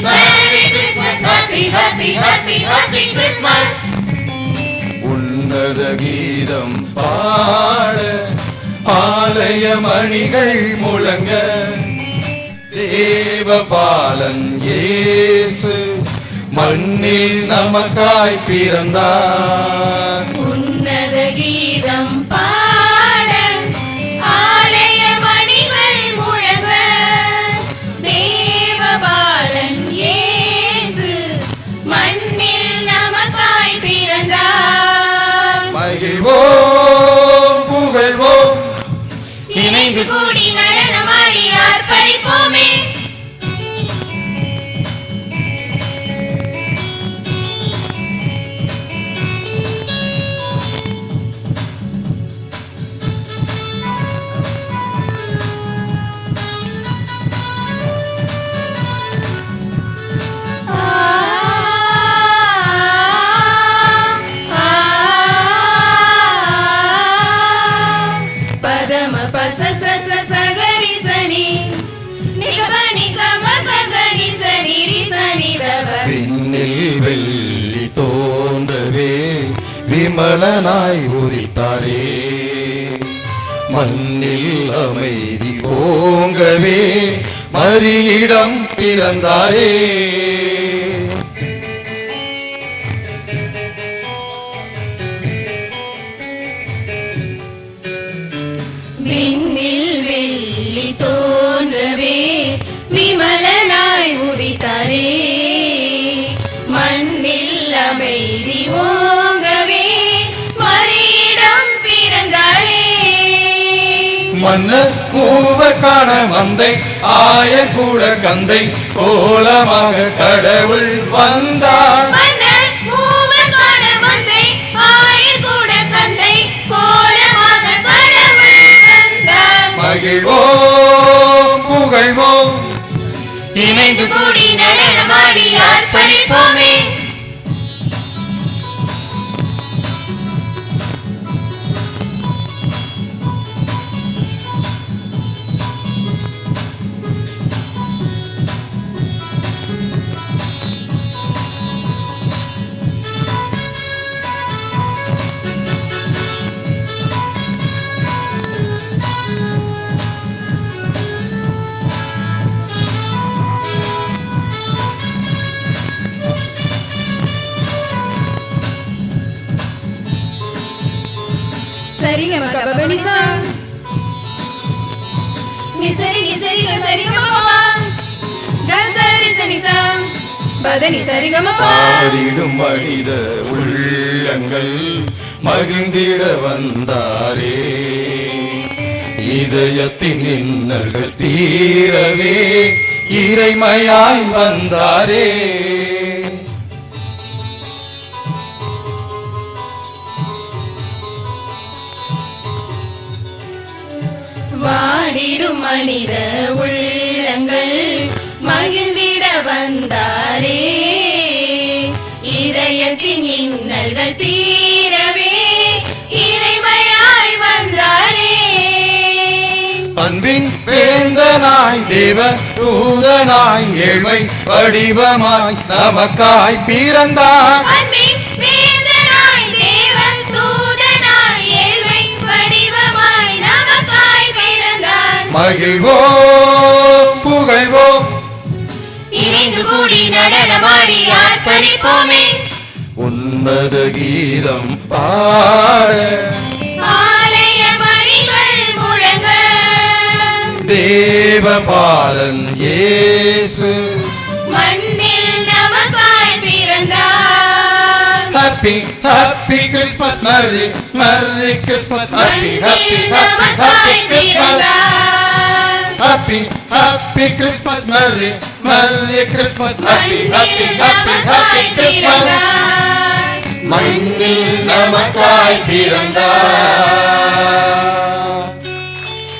Merry, Christmas, Happy, Happy, Happy, Happy Christmas. உன்னத கீதம் பாட ஆலய மணிகள் முழங்க தேவ பாலன் இயேசு மண்ணில் நமக்காய் பிறந்தார் உன்னத கீதம் பாட விமலனாய் உதித்தாரே. மண்ணில் அமைதி ஓங்கவே மறியிடம் பிறந்தாரே. மன்னர் மூவர் காண ஆயர் கூட கந்தை கோலமாக கடவுள் வந்தார். மகிழ்வோம் புகழ்வோம். இணைந்து கூடி சரிங்க மகா நிசா நிசரி நிசரி சரி கமபா கல்கரி சனிசா பதனி சரி பாடிடும் மனித உள்ளங்கள் மகிழ்ந்திட வந்தாரே. இதயத்தின் இன்னல்கள் தீரவே இறைமையாய் வந்தாரே. மகிழ்ந்திடும் மனித உள்ளங்கள் மகிழ்ந்திட வந்தாரே. இதயத்தின் இன்னல்கள் தீரவே இறைமையாய் வந்தாரே. அன்பின் வேந்தனாய் தேவ தூதனாய் ஏழ்மை வடிவமாய் நமக்காய் பிறந்தார். மகிழ்வோம் புகழ்வோம். இணைந்து கூடி நடனமாடி ஆர்ப்பரிப்போமே உன்னத கீதம் பாட. முழங்க. தேவபாலன் இயேசு. மண்ணில் நமக்காய் பிறந்தார் happy happy Christmas merry merry Christmas happy happy happy happy Christmas merry merry Christmas happy happy மண்ணில் ஹாப்பி ஹாப்பி நமக்காய் கிறிஸ்மஸ் பிறந்தார் மண்ணில் நமக்காய் பிறந்தார்